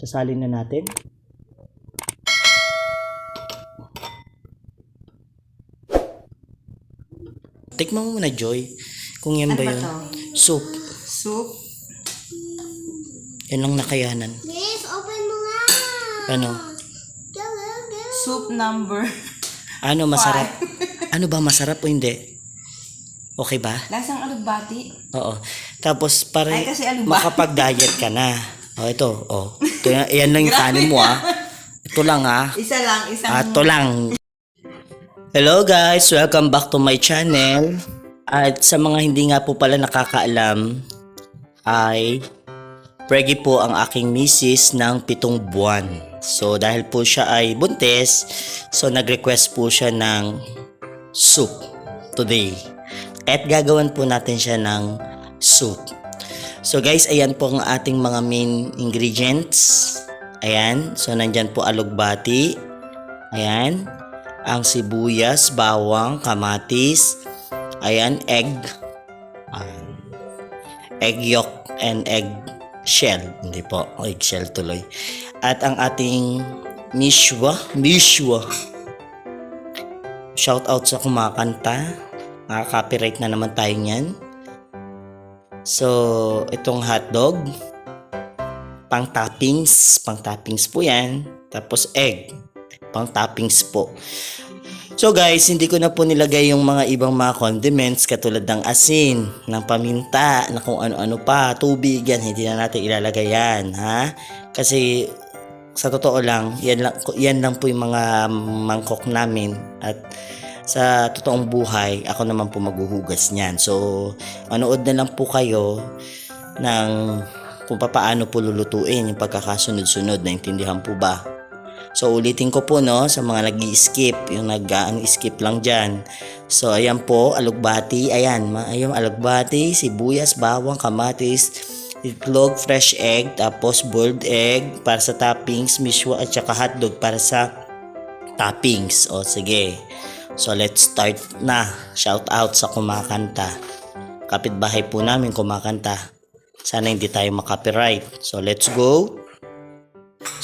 Sasalin na natin. Tikman mo muna, Joy. Kung yan Ano ba ba yun. to? Soup. Soup? Yan lang nakayanan. Miss, open mo nga. Ano? Go, go, go. Soup number. Ano, masarap? ano ba, masarap o hindi? Okay ba? Lasang alugbati. Oo. Tapos, para Ay, kasi ba? makapag-diet ka na. O, ito. O. Ito, yan- yan lang yung kanin mo, ah. Ito lang, ah. Isa lang, isang... Ah, ito lang. Hello guys, welcome back to my channel. At sa mga hindi nga po pala nakakaalam, ay Preggy po ang aking misis ng pitong buwan. So dahil po siya ay buntis, so nag-request po siya ng soup today. At gagawan po natin siya ng soup. So guys, ayan po ang ating mga main ingredients. Ayan, so nandyan po alugbati. Ayan, ang sibuyas, bawang, kamatis. Ayan, egg. Ayan. Egg yolk and egg shell. Hindi po, egg shell tuloy. At ang ating mishwa, mishwa. Shout out sa kumakanta. Nakaka-copyright na naman tayo niyan. So, itong hotdog, pang toppings, pang toppings po yan. Tapos egg, pang toppings po. So guys, hindi ko na po nilagay yung mga ibang mga condiments katulad ng asin, ng paminta, na kung ano-ano pa, tubig yan, hindi na natin ilalagay yan, ha? Kasi sa totoo lang, yan lang, yan lang po yung mga mangkok namin at sa totoong buhay, ako naman po maghuhugas niyan. So, manood na lang po kayo ng kung paano po lulutuin yung pagkakasunod-sunod. Naintindihan po ba? So ulitin ko po no sa mga nag skip yung nag skip lang dyan. So ayan po, alugbati, ayan, ayun, alugbati, sibuyas, bawang, kamatis, itlog, fresh egg, tapos boiled egg para sa toppings, miswa at saka hotdog para sa toppings. O sige. So let's start na. Shout out sa kumakanta. Kapitbahay po namin kumakanta. Sana hindi tayo makopyright. So let's go.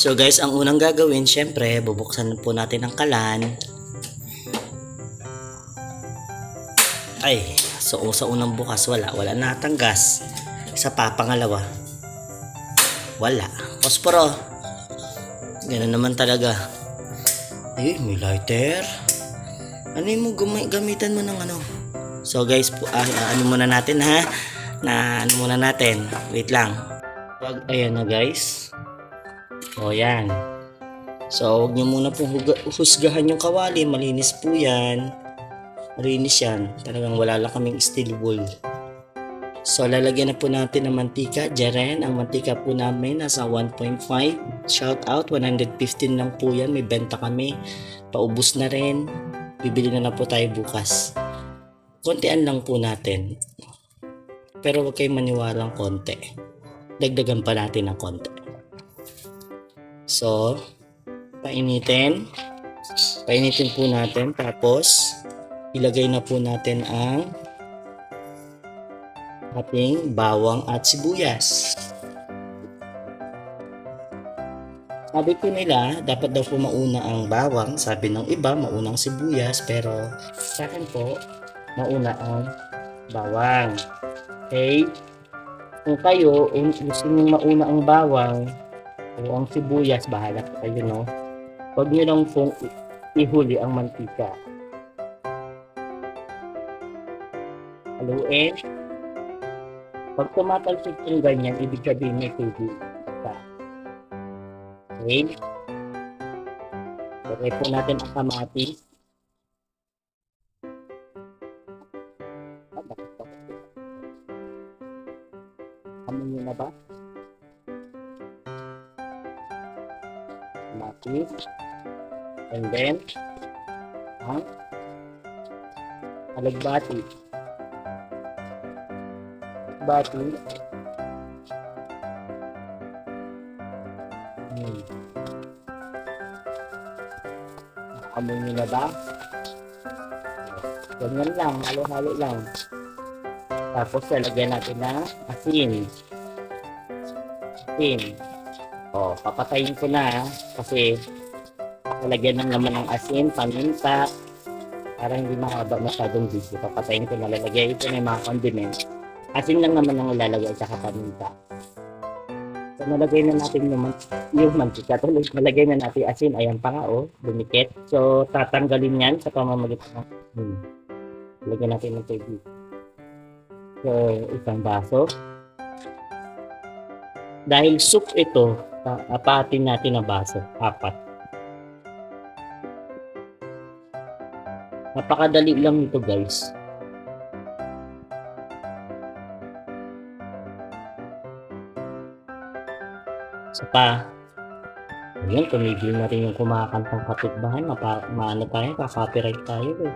So guys, ang unang gagawin, syempre, bubuksan po natin ang kalan. Ay, so sa unang bukas, wala. Wala natang gas. Sa pa, pangalawa. Wala. Posporo. Ganun naman talaga. Ay, may lighter. Ano mo gumi- gamitan mo ng ano? So guys, po, ah, ah, ano muna natin ha? Na ano muna natin? Wait lang. Wag, ayan na guys. O yan. So, huwag nyo muna huga- husgahan yung kawali. Malinis po yan. Malinis yan. Talagang wala lang kaming steel wool. So, lalagyan na po natin ng mantika. Jaren, ang mantika po namin nasa 1.5. Shout out, 115 lang po yan. May benta kami. Paubos na rin. Bibili na na po tayo bukas. Kontian lang po natin. Pero huwag kayong maniwalang konti. Dagdagan pa natin ng konti. So, painitin. Painitin po natin. Tapos, ilagay na po natin ang ating bawang at sibuyas. Sabi po nila, dapat daw po mauna ang bawang. Sabi ng iba, mauna ang sibuyas. Pero sa akin po, mauna ang bawang. Okay? Kung kayo, um, gusto nyo mauna ang bawang, o ang sibuyas, bahala po kayo, no? Huwag nyo lang pong ihuli ang mantika. Haluin. Pag tumatalsik yung ganyan, ibig sabihin may tubig. Okay? Lagay po natin ang kamatis. Amoy nyo na ba? kamatis. And then, ang alagbati. Alagbati. Amoy na ba? Ganyan lang, halo-halo lang. Tapos lalagyan natin ng asin. Asin. Oh, papatayin ko na kasi lalagyan ng naman ng asin, paminta, para hindi mahaba masyadong video. Papatayin ko na lalagay ito ng mga condiments. Asin lang naman ang ilalagay sa paminta. So, nalagay na natin yung, man- yung mantika. Tuloy, nalagay na natin asin. Ayan pa nga, oh, dumikit. So, tatanggalin yan sa pamamagitan ng hmm. Lagyan natin ng tubig. So, isang baso. Dahil soup ito, pa- apatin natin na baso. Apat. Napakadali lang ito guys. Isa pa. Ayan, tumigil na rin yung kumakantang kapitbahay. Mapa, maano tayo, kakopyright tayo eh.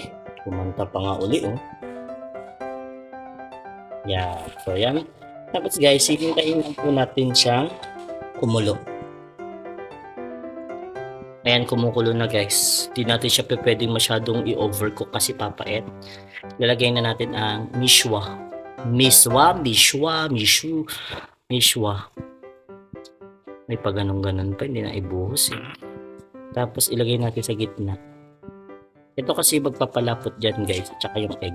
Eh, kumanta pa nga uli oh. Yeah, so yan. Tapos guys, hihintayin lang po natin siyang kumulo. Ayan, kumukulo na guys. Di natin siya pwedeng masyadong i-overcook kasi papait. Lalagay na natin ang mishwa. Miswa, mishwa, mishu, mishwa. May pa ganun-ganun pa, hindi na ibuhos eh. Tapos ilagay natin sa gitna. Ito kasi magpapalapot dyan guys, at yung egg.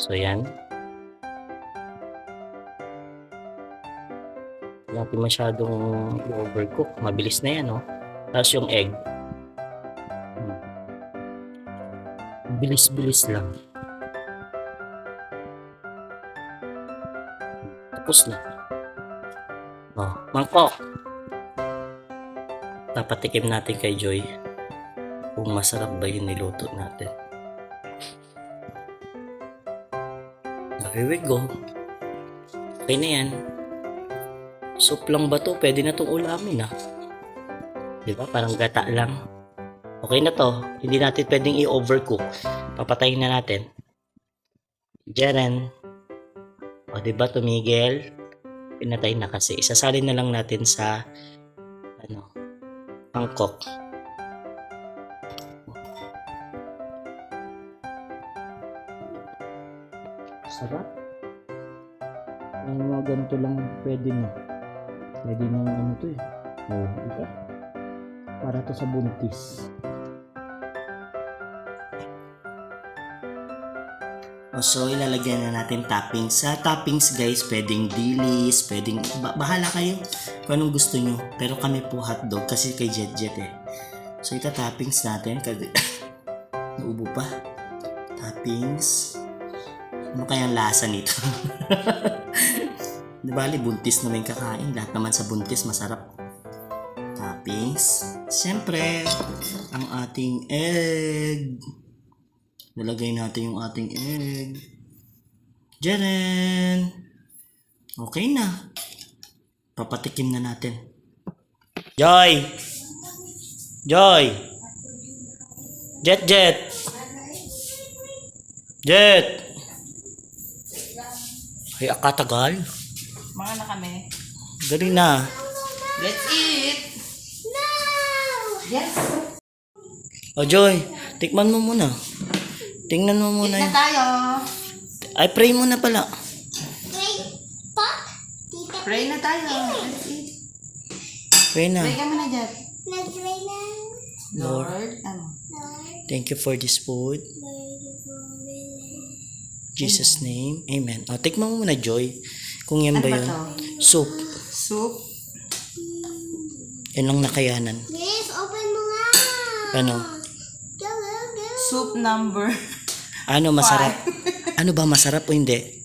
So yan. Natin masyadong i-overcook. Mabilis na yan, oh. Tapos yung egg. Hmm. Bilis-bilis lang. Tapos na. Oh, mangkok. Papatikim natin kay Joy kung masarap ba yung niluto natin. Here we go. Okay na yan. Soup lang ba to? Pwede na itong ulamin ah. Di ba? Parang gata lang. Okay na to. Hindi natin pwedeng i-overcook. Papatayin na natin. Jaren. O di ba tumigil? Pinatay na kasi. Isasalin na lang natin sa ano, pangkok. Sarap. Ang mga ganito lang pwede na. Pwede na ano to eh. Oh, di ba? Para to sa buntis. So, ilalagyan na natin toppings. Sa toppings, guys, pwedeng dilis, pwedeng... Ba- bahala kayo kung anong gusto nyo. Pero kami po hotdog kasi kay Jet Jet eh. So, ita toppings natin. Kasi... Naubo pa. Toppings. Ano kayang lasa nito? Di bali, buntis na may kakain. Lahat naman sa buntis masarap. Toppings. Siyempre, ang ating egg. Nalagay natin yung ating egg. Jaren! Okay na. Papatikim na natin. Joy! Joy! Jet, jet! Jet! Ay, akatagal. Mga na kami. Dali na. Let's eat! No! Yes! O, Joy, tikman mo muna. Tingnan mo muna Eat na yun. tayo! Ay, pray muna pala. Wait? Tita, Pray na tayo! Let's eat! Pray na. Pray ka muna dyan. nag-pray na. Lord, ano? Lord, Thank you for this food. Lord, you Jesus name. Amen. O, tikman mo muna, Joy. Kung yan Ano ba ba yun. to? Soup. Soup? Yan ang nakayanan. Yes, open mo nga. Ano? Go, go, go. Soup number. Ano, masarap? ano ba, masarap o hindi?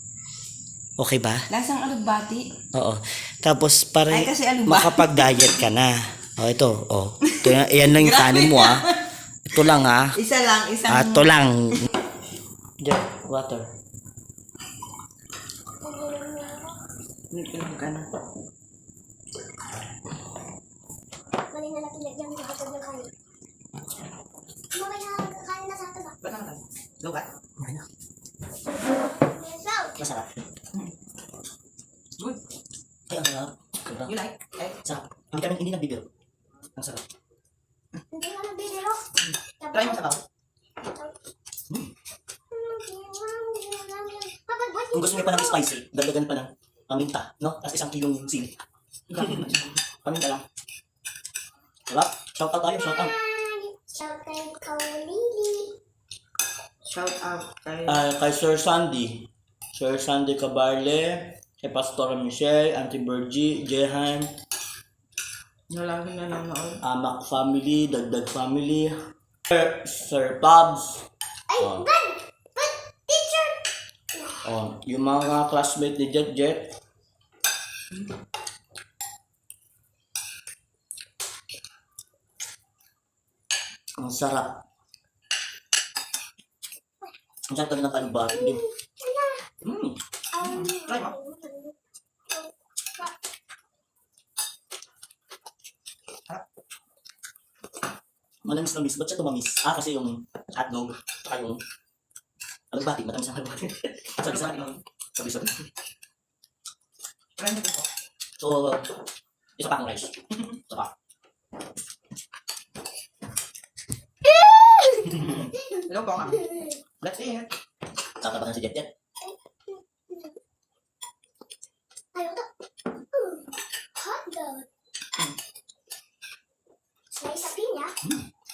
Okay ba? Lasang alugbati. Oo. Tapos, para Ay, kasi ba? makapag-diet ka na. O, ito. O. Ito, na- yan lang yung kanin mo, ah. Ito lang, ah. Isa lang, isang... Ah, ito lang. Diyan, water. Inom ka na. Mali na natin lagyan sa hatod ng kanin. Kumabay na kanin na sa hatod ah. Ba't naman? Lugat? Ano? Masarap. Good. Ay, ang sarap. You like? Eh, Sarap. Hindi kami hindi nagbibiro. Ang sarap. hindi ka nagbibiro. try mo sa bawo. Papa, boy, Kung gusto niyo pa ng spicy, dagdagan pa ng paminta, no? Tapos isang kilong sili. Paminta lang. Sarap. Shout out tayo, shout out. Shout kay Kaulili. Shout out kay... Ah, kay Sir Sandy. Sir Sandy Cabarle, kay Pastor Michelle, Auntie Bergie, Jehan, Yung lagi nanonood. Amak family, Dagdag family, Sir, Sir Pabs, Ay, Oh. bad! Bad teacher! oh, yung mga classmate ni Jet Jet. Ang sarap. Ang sarap talaga ng kalubati. Mm. Try mo. Manamis na miss. Ba't siya tumamis? Ah, kasi yung hotdog, saka yung kalubati. Matamis ang kalubati. sabi sa akin, sabi sa akin. Try mo po. So, isa pa akong rice. Isa pa. Po nga. Let's eat. Tatabakan si Jet Jet. Ayaw to. Hot dog. Slice sa pinya.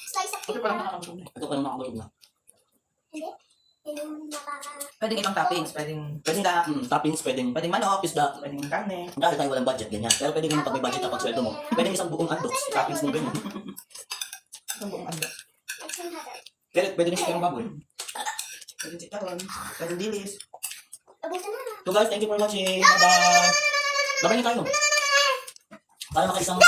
Slice sa Ito pa lang pinya. nakakabulong. Ito pa naman nakabulog na. Hindi. Pwedeng ibang toppings. Pwedeng Pwedeng, isda. mm, toppings, pwedeng, Pwedeng manok. isda. Pwedeng karne. Dahil tayo walang budget, ganyan. Pero pwede naman pag may budget kapag sweldo mo. Pwede isang buong antok, toppings mo ganyan. Ang buong ano. At yung hot dog. Pero pwede rin siya ng baboy. Pwedeng sitaron. Pwedeng dilis. So guys, thank you for watching. Bye-bye. Bye-bye na tayo. Para makaisang...